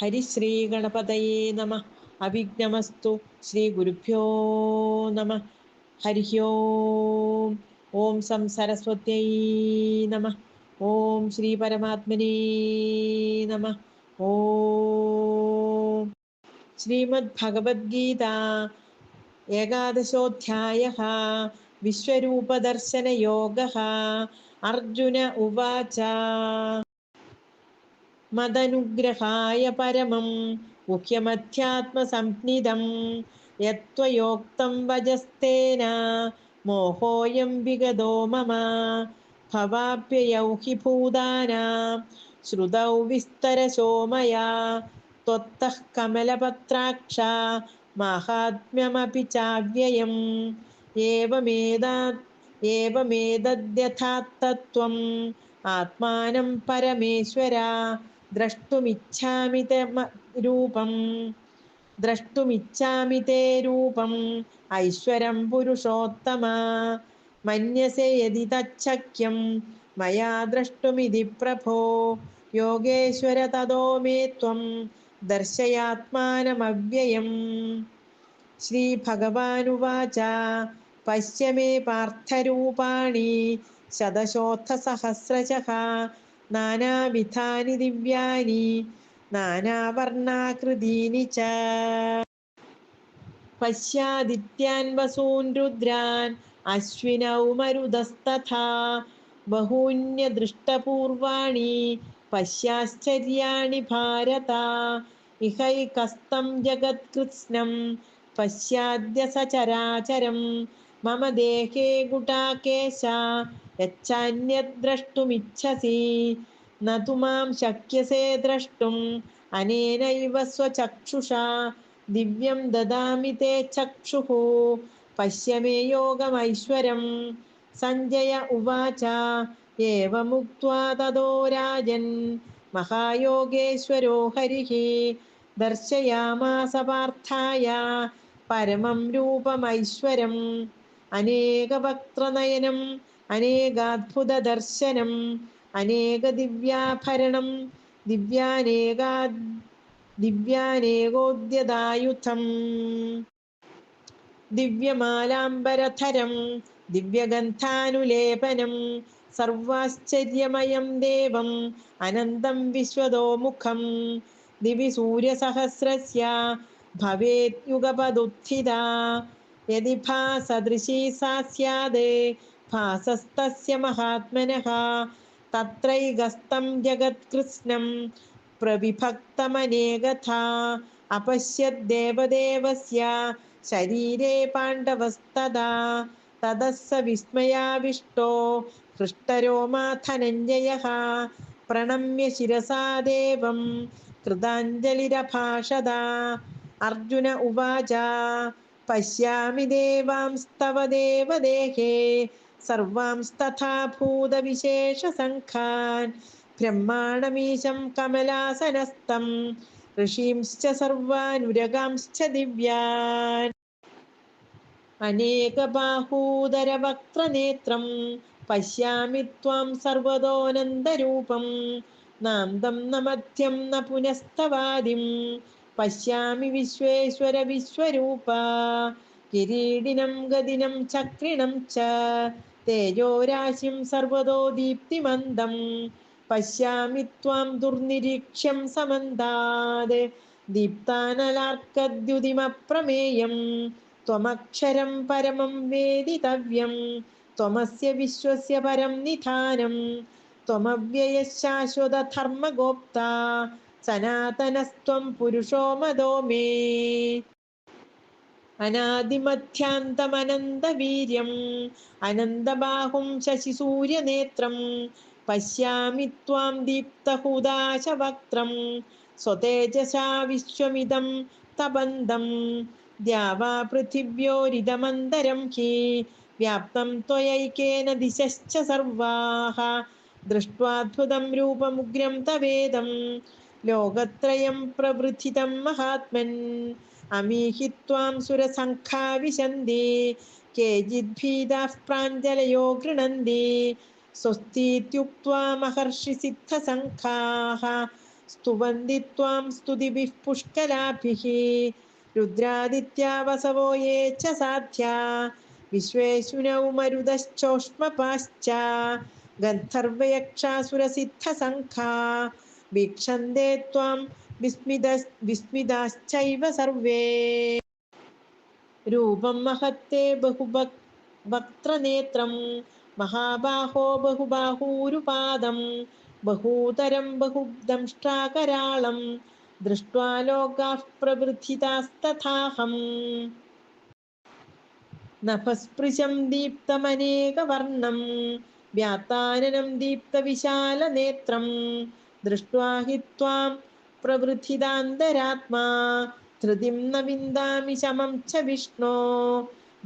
ഹരിശ്രീ ഗണപതയേ നമ അഭിജ്ഞമസ്തു ശ്രീ ഗുരുഭ്യോ നമ ഹരി ഓം ഓം സം സരസ്വത്യൈ നമ ഓം ശ്രീ പരമാത്മനേ നമ ഓം ശ്രീമദ് ഭഗവത്ഗീത ഏകാദശോധ്യായ വിശ്വരൂപദർശനയോഗ അർജുന ഉവാച മദനുഗ്രഹായ പരമം മുഖ്യമധ്യാത്മസംജ്ഞിതം യത്വയോക്തം വജസ്തേന മോഹോയം വിഗതോ മമ ഭവാപ്യയൗ ഹി ഭൂതാനാം ശ്രുതൗ വിസ്തരശോ മയാ त्वत्तः कमलपत्राक्ष माहात्म्यमपि चाव्ययम् एवमेदात् एवमेतद्यथात्तत्त्वम् आत्मानं परमेश्वर द्रष्टुमिच्छामि ते रूपं द्रष्टुमिच्छामि ते रूपम् ऐश्वरं पुरुषोत्तमा मन्यसे यदि तच्छक्यं मया द्रष्टुमिति प्रभो योगेश्वर ततो मे त्वं दर्शयात्मानमव्ययम् श्रीभगवानुवाच पश्य मे पार्थरूपाणि शतशोत्थसहस्रशः നാനാവിധാനി ദിവ്യാനി നാനാവർണാകൃതീനി ച. പശ്യാദിത്യാൻ വസൂൻ രുദ്രാൻ അശ്വിനൗ മരുതസ്തഥാ. ബഹൂന്യദൃഷ്ടപൂർവാണി പശ്യാശ്ചര്യാണി ഭാരത. ഇഹൈകസ്തം ജഗത്കൃത്സ്നം പശ്യാദ്യ സചരാചരം മമ ദേഹേ ഗുടാകേശ യച്ഛാന്യദ്രഷ്ടുമിച്ഛസി നതു മാം ശക്യസേ ദ്രഷ്ടും അനേനൈവ സ്വചക്ഷുഷാ ദിവ്യം ദദാമി തേ ചക്ഷുഃ പശ്യ മേ യോഗമൈശ്വരം സഞ്ജയ ഉവാച ഏവമുക്വാ തതോ രാജൻ മഹായോഗേശ്വരോ ഹരിഃ ദർശയാമാസ പാർത്ഥായ പരമം രൂപമൈശ്വരം. അനേകഭക്തനയനം അനേകാത്ഭുതദർശനം അനേക ദിവ്യാഭരണം ദിവ്യാനേകാ ദിവ്യാനേകോദ്യതായുധം ദിവ്യമാലാംബരധരം ദിവ്യഗന്ധാനുലേപനം സർവാശ്ചര്യമയം ദേവം അനന്തം വിശ്വതോമുഖം ദിവി സൂര്യസഹസ്രസ്യ ഭവേത്യുഗപദുത്ഥിത യുഗപദുത്ഥിത യദി ഭാസദൃശീ സാ भासस्तस्य ഭാസസ്തസ്യ മഹാത്മനഃ തത്രൈകസ്തം ജഗത്കൃത്സ്നം പ്രവിഭക്തമനേകഥാ അപശ്യദ്ദേവദേവസ്യ ശരീരേ പാണ്ഡവസ്തദാ തതഃ विस्मयाविष्टो വിസ്മയാവിഷ്ടോ धनञ्जयः प्रणम्य പ്രണമ്യ देवं ദേവം अर्जुन അർജുന ഉവാച പശ്യാമി ദേവാംസ്തവ ദേവദേഹേ സർവാംസ്തഥാ ब्रह्माणमीशं കമലാസനസ്ഥം ഋഷീംശ്ച സർവാനുരഗാംശ്ച ദിവ്യാൻ അനേകബാഹൂദരവക്ത്രനേത്രം പശ്യാമി ത്വാം സർവതോനന്ദരൂപം നാന്തം ന മധ്യം ന പുനസ്തവാദിം പശ്യാമി വിശ്വേശ്വര വിശ്വരൂപ കിരീടിനം ഗതിനം ചക്രിണം ച തേജോരാശിം സർവതോ ദീപ്തിമന്ദം പശ്യാമി ത്വാം ദുർനിരീക്ഷ്യം സമന്താത് ദീപ്താനലാർക്കദ്യുതിമപ്രമേയം വേദിതവ്യം ത്വമസ്യ വിശ്വസ്യ പരം നിധാനം ത്വമവ്യയ ശാശ്വത ധർമ്മഗോപ്ത സനാതനസ്ത്വം പുരുഷോ മതോ മേ. അനാദിമധ്യാന്തമനന്തവീര്യം. അനന്തബാഹും ശശിസൂര്യനേത്രം. പശ്യാമി ത്വാം ദീപ്തഹുദാശവക്ത്രം. സ്വതേജസാ വിശ്വമിതം തപന്തം ദ്യാവാ പൃഥിവ്യോരിതമന്തരം ഹി. വ്യാപ്തം ത്വയൈകേന ദിശശ്ച സർവാഹ. ദൃഷ്ട്വാദ്ഭുതം രൂപമുഗ്രം തവേദം. ലോകത്രയം പ്രവൃത്തിതം മഹാത്മൻ. അമീഹിത്വാം സുരസംഖാ സുരസംഘാ വിശന്തി കേചിദ്ഭീതാ പ്രാഞ്ജലയോ ഗൃണന്തി. സ്വസ്തിത്യുക്വാ മഹർഷി സിദ്ധസംഘാഹ സ്തുവന്തി ത്വാം സ്തുതിഭിഃ പുഷ്കലാഭി. രുദ്രാദിത്യാവസവോ യേ ച സാധ്യ. വിശ്വേശുനൗ മരുതശ്ചോഷ്മപാശ്ച ഗന്ധർവയക്ഷാസുരസിദ്ധസംഖാ. വീക്ഷന്തേ ത്വാം വിസ്മിത വിസ്മിതാശ്ചൈവ സർവേ രൂപം മഹത്തെ ബഹുഭക് വക്ത്രനേത്രം മഹാബാഹോ ബഹുബാഹൂരുപാദം ബഹൂതരം ബഹുദംഷ്ടാകരാളം ദൃഷ്ട്വാ ലോകാഃ പ്രവൃദ്ധിതാസ്തഥാഹം നഭസ്പൃശം ദീപ്തമനേകവർണം വ്യാത്താനനം ദീപ്തവിശാലനേത്രം ദൃഷ്ട്വാ ഹി ത്വാം പ്രവൃദ്ധിതാന്തരാത്മാ ധൃതിം ന വിന്ദാമി ശമം ച വിഷ്ണോ.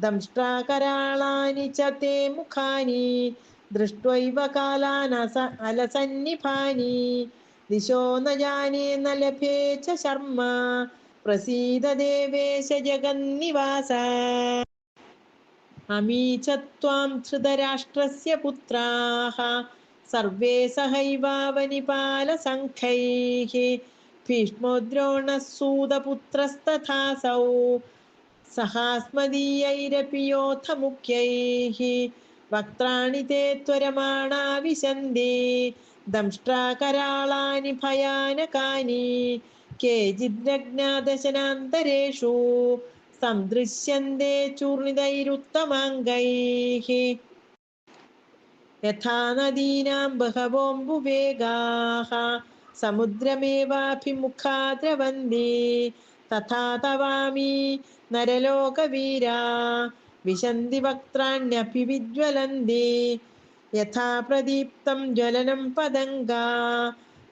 ദംഷ്ടാകരാളാനി ച തേ മുഖാനി. ദൃഷ്ട്വൈവ കാലാനസ അലസന്നിഭാനി. ദിശോ ന ജാനേ ന ലഭേ ച ശർമ്മ. പ്രസീത ദേവേശ ജഗന്നിവാസ. അമീ ത്വാം ധൃതരാഷ്ട്രസ്യ പുത്രാഹ. സർവേ സഹൈവാവനിപാലസംഘൈः. ഭീഷ്മോദ്രോണസൂതപുത്രസ്തഥാസौ. സഹാസ്മദീയൈരപി സഹാസ്മദീയൈരപിയോഥ മുഖ്യൈः വക്ത്രാണി തേ ത്വരമാണാ വിശന്തി ദംഷ്ട്രാകരാളാനി ഭയാനകാനി. കേചിദ്രജ്ഞാദശനാന്തരേഷു. സംദൃശ്യന്തേ ചൂർണിതൈരുത്തമാംഗൈ. यथा नदीनां बहवोऽम्बुवेगाः समुद्रमेवाभिमुखा द्रवन्ति तथा तवामि नरलोकवीरा विशन्ति वक्त्राण्यपि विज्वलन्ति यथा प्रदीप्तं ज्वलनं पदङ्गा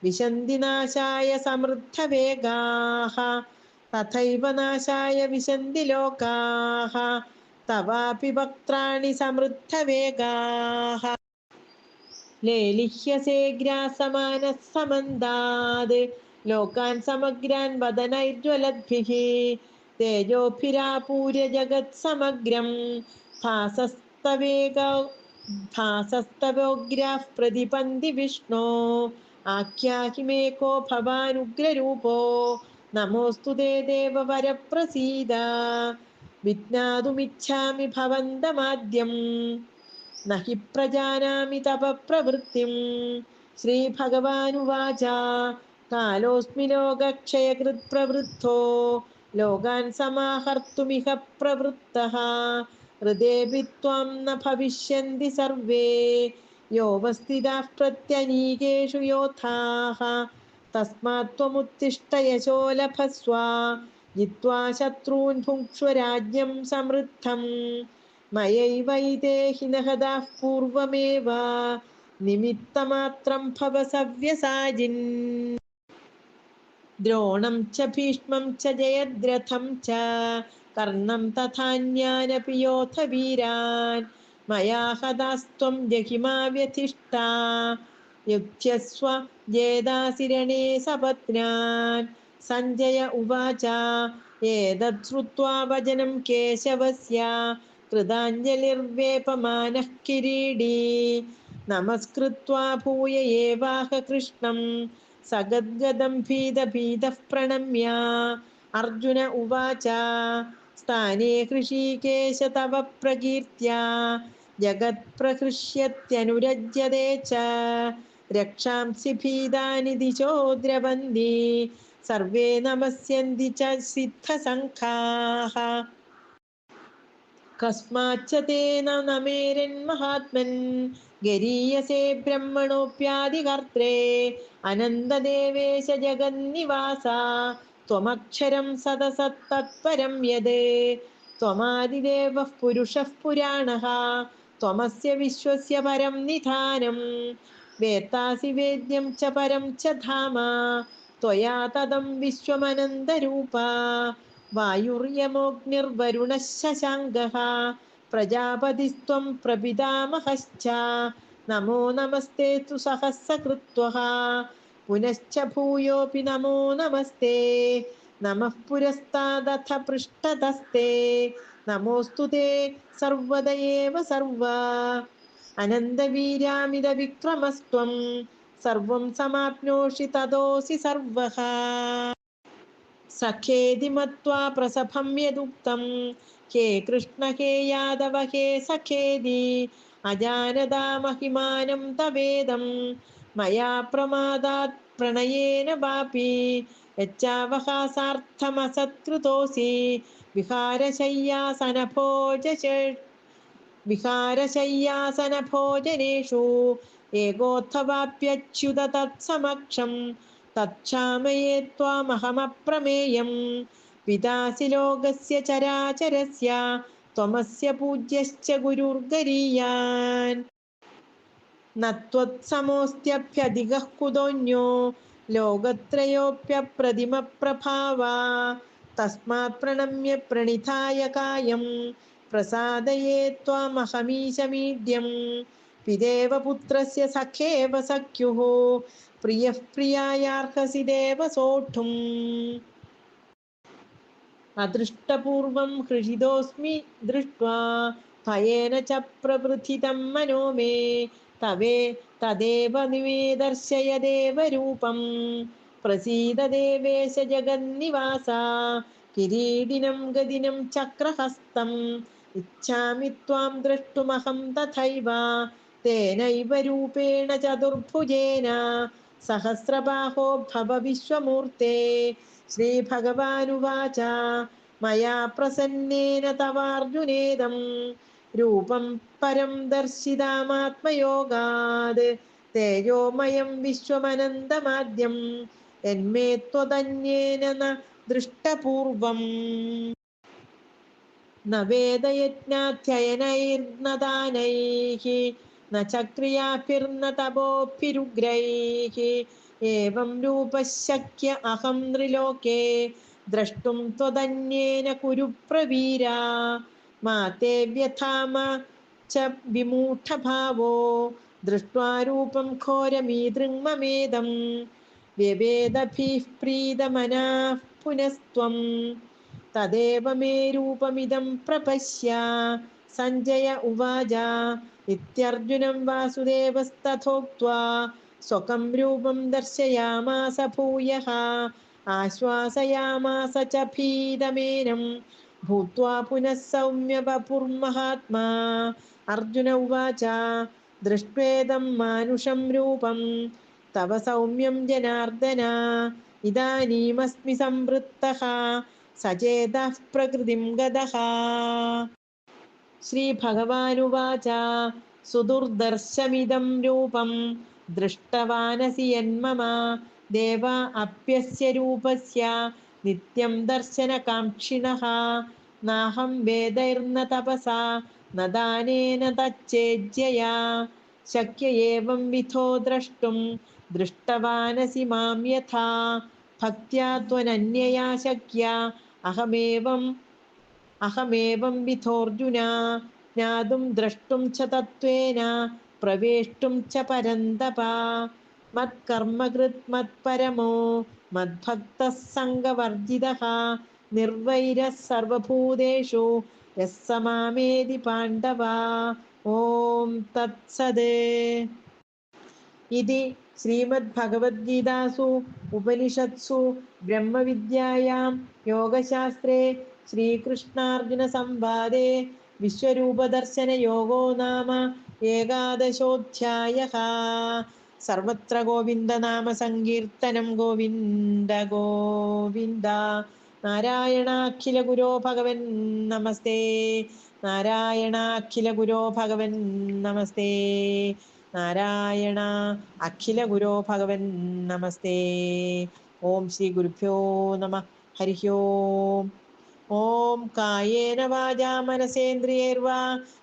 विशन्ति नाशाय समृद्धवेगाः तथैव नाशाय विशन्ति लोकाः तवापि वक्त्राणि समृद्धवेगाः ലേലിഹ്യസേ ഗ്രാസമാനഃ സമന്താത് ലോകാൻ സമഗ്രാൻ വദനൈജ്വലദ്ഭിः തേജോഭിരാപൂര്യ ജഗത് സമഗ്രം. ഭാസസ്തവേഗ ഭാസസ്തവോഗ്രാഃ പ്രതിപന്തി വിഷ്ണോ. ആഖ്യാഹിമേകോ ഭവാനുഗ്രരൂപോ നമോസ്തു തേ ദേവവരപ്രസീത വിജ്ഞാതുമിച്ഛാമി ഭവന്തമാദ്യം നഹി പ്രജാനാമി തപ പ്രവൃത്തിം. ശ്രീഭഗവാനുവാച. കാലോസ്മി ലോകക്ഷയകൃത് പ്രവൃദ്ധോ ലോകാൻ സമാഹർത്തുമിഹ പ്രവൃത്ത ഹൃദയപി ത്വം ന ഭവിഷ്യന്തി സർവേ. യോവസ്ഥിതാ പ്രത്യനീകേഷു യോദ്ധാഃ തസ്മാത് ത്വമുത്തിഷ്ഠ യശോ ലഭസ്വ ജിത്വാ ശത്രൂൻ ഭുങ്ക്ഷ്വ സമൃദ്ധം. മയൈവൈദേഹിനഹ പൂർവമേവ നിമിത്തമാത്രം ഭവസവ്യസാജിൻ ദ്രോണം ച ഭീഷ്മം ച ജയദ്രഥം ച കർണം തഥാന്യാനപി യോധ വീരാൻ മയാ ഹതാസ്ത്വം ജഹിമാവ്യധിഷ്ഠ യുദ്ധ്യസ്വ ജേതാസിരണേ സപത്നാൻ സഞ്ജയ ഉവാച ഏതത് ശ്രുത്വാ വചനം കേശവസ്യ उवाच एतत् श्रुत्वा वचनं केशवस्य कृताञ्जलिर्वेपमानः किरीडी नमस्कृत्वा भूय एवाह कृष्णं सगद्गदं भीतभीतः प्रणम्य अर्जुन उवाच स्थाने कृषिकेश तव प्रकीर्त्या जगत्प्रहृष्यत्यनुरज्यते च रक्षांसि भीतानि दिशो द्रवन्ति सर्वे नमस्यन्ति च सिद्धसङ्खाः कस्माच्च तेन न मेरन्महात्मन् गरीयसे ब्रह्मणोऽप्यादिकर्त्रे अनन्ददेवेश जगन्निवासा त्वमक्षरं सदसत्तत्परं यद् त्वमादिदेवः पुरुषः पुराणः त्वमस्य विश्वस्य परं निधानं वेत्तासि वेद्यं च परं च धाम त्वया तदं विश्वमनन्दरूपा वायुर्यमोऽग्निर्वरुणशशाङ्गः प्रजापतिस्त्वं प्रपितामहश्च नमो नमस्ते तु सहस्रकृत्वः पुनश्च भूयोऽपि नमो नमस्ते नमः पुरस्तादथ पृष्ठतस्ते नमोऽस्तु ते सर्वद एव सर्व अनन्दवीरामिदविक्रमस्त्वं सर्वं समाप्नोषि तदोऽसि सर्वः സഖേതി മത്വാ പ്രസഭം യദുക്തം ഹേ കൃഷ്ണ ഹേ യാദവ ഹേ സഖേതി അജാനതാ മഹിമാനം തവേദം മയാ പ്രമാദാത് പ്രണയേന വാപി യച്ചാവഹാസാർത്ഥമസത്കൃതോസി വിഹാരശയ്യാസനഭോജ വിഹാരശയ്യാസനഭോജനേഷു ഏകോത്ഥവാപ്യച്യുത തത്സമക്ഷം തച്ഛാമയേ ത്വാമഹമപ്രമേയം പിതാസി ലോകസ്യ ചരാചരസ്യ ത്വമസ്യ പൂജ്യശ്ച ഗുരുർഗരീയാൻ. നത്വത്സമോസ്ത്യഭ്യധികഃ കുതോന്യോ ലോകത്രയോപ്യപ്രതിമപ്രഭാവാ. തസ്മാത് പ്രണമ്യ പ്രണിതായ കായം പ്രസാദയേ ത്വാമഹമീശമീഡ്യം. പിതേവ പുത്രസ്യ സഖേവ സഖ്യുः പ്രിയഃ പ്രിയായാർഹസി ദേവ സോഢും അദൃഷ്ടപൂർവം ഹൃഷിതോസ്മി ദൃഷ്ട്വാ ഭയേന ച പ്രവൃഥിതം മനോ മേ തവേ തദേവ നിവേദർശയ ദേവരൂപം. പ്രസീദ ദേവേശ ജഗന്നിവാസ കിരീടിനം ഗതിനം ചക്രഹസ്തം. ഇച്ഛാമി ത്വാം ദ്രഷ്ടുമഹം തഥൈവ തേനൈവ രൂപേണ ചതുർഭുജേന സഹസ്രബാഹോ ഭവ വിശ്വമൂർത്തേ. ശ്രീഭഗവാനുവാച മയാ പ്രസന്നേന തവാർജുനേദം രൂപം പരം ദർശിതാമാത്മയോഗാത്. തേജോമയം വിശ്വമനന്തമാദ്യം. എന്മേ ത്വതന്യേന ന ദൃഷ്ടപൂർവം. ന വേദയജ്ഞാധ്യയനൈർനദാനൈः न चक्रियाभिर्न तपोभिरुग्रैः एवं रूपशक्य अहं नृलोके द्रष्टुं त्वदन्येन कुरु प्रवीरा मा ते व्यथा मा च विमूढभावो दृष्ट्वा रूपं घोरमीदृङ्ममेदं व्यवेदभिः प्रीतमनाः पुनस्त्वं तदेव मे रूपमिदं प्रपश्य सञ्जय उवाच ഇത്യർജുനം വാസുദേവസ്തഥോക്വാ സ്വകം രൂപം ദർശയാമാസ ഭൂയ ആശ്വാസയാമാസ ച ഭീതമേനം ഭൂത്വാ പുനഃ സൗമ്യവപുർമഹാത്മാ അർജുന ഉവാച ദൃഷ്ട്വേദം മാനുഷം രൂപം തവ സൗമ്യം ജനാർദ്ദന ഇതാനീമസ്മി സംവൃത്തഃ സചേതഃ പ്രകൃതിം ഗതഃ ശ്രീഭഗവാനുവാച. സുദുർദർശമിതം രൂപം. ദൃഷ്ടവാനസി യന്മമ ദേവ അപ്യസ്യ രൂപസ്യ. നിത്യം ദർശനകാംക്ഷിണഃ. നാഹം വേദൈർന തപസാ. ന ദാനേന തച്ചേജ്യയാ. ശക്യ ഏവം വിധോ ദ്രഷ്ടും. ദൃഷ്ടവാനസി മാം യഥാ. ഭക്ത്യാ ത്വനന്യയാ ശക്യ. അഹമേവം അഹമേവം വിധോർജുന ജ്ഞാതും ദ്രഷ്ടും ച തത്വേന പ്രവേഷ്ടും ച പരന്തപ. മത്കർമ്മകൃത് മത്പരമോ മത്ഭക്ത സംഗവർജിത നിർവൈര സർവഭൂതേഷു യസ്സമാമേതി പാണ്ഡവ. ഓം തത്സത്. ഇതി ശ്രീമദ്ഭഗവത്ഗീതാസു ഉപനിഷത്സു ബ്രഹ്മവിദ്യായാം യോഗശാസ്ത്രേ ശ്രീകൃഷ്ണാർജുനസംവാദേ വിശ്വരൂപദർശനയോഗോ നാമ ഏകാദശോധ്യായ സർവത്ര ഗോവിന്ദനാമ സങ്കീർത്തനം ഗോവിന്ദ ഗോവിന്ദ. നാരായണാഖില ഗുരോ ഭഗവൻ നമസ്തേ. നാരായണാഖില ഗുരോ ഭഗവൻ നമസ്തേ. നാരായണ അഖില ഗുരോ ഭഗവൻ നമസ്തേ. ഓം ശ്രീ ഗുരുഭ്യോ നമ. ഹരി ഓം ഓം കായേന വാചാ മനസേന്ദ്രിയേർവാ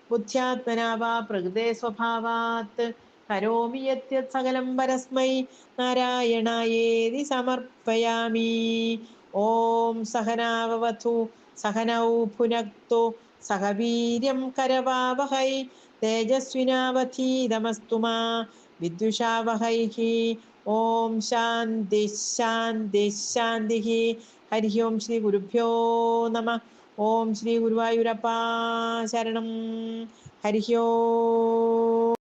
ബുദ്ധ്യാത്മനാ വാ പ്രകൃതേ സ്വഭാവാത്. കരോമി യത്യത് സകലം പരസ്മൈ നാരായണായേതി സമർപ്പയാമി. ഓം സഹനാവവധു സഹനൗ ഭുനക്തു സഹവീര്യം കരവാവഹൈ തേജസ്വിനാവധീതമസ്തു മാ വിദ്യുഷാവഹൈ ഓം ശാന്തി ശാന്തി ശാന്തി ഹരി ഓം ശ്രീ ഗുരുഭ്യോ നമ. ഓം ശ്രീ ഗുരുവായൂരപ്പ ശരണം. ഹരി ഓം.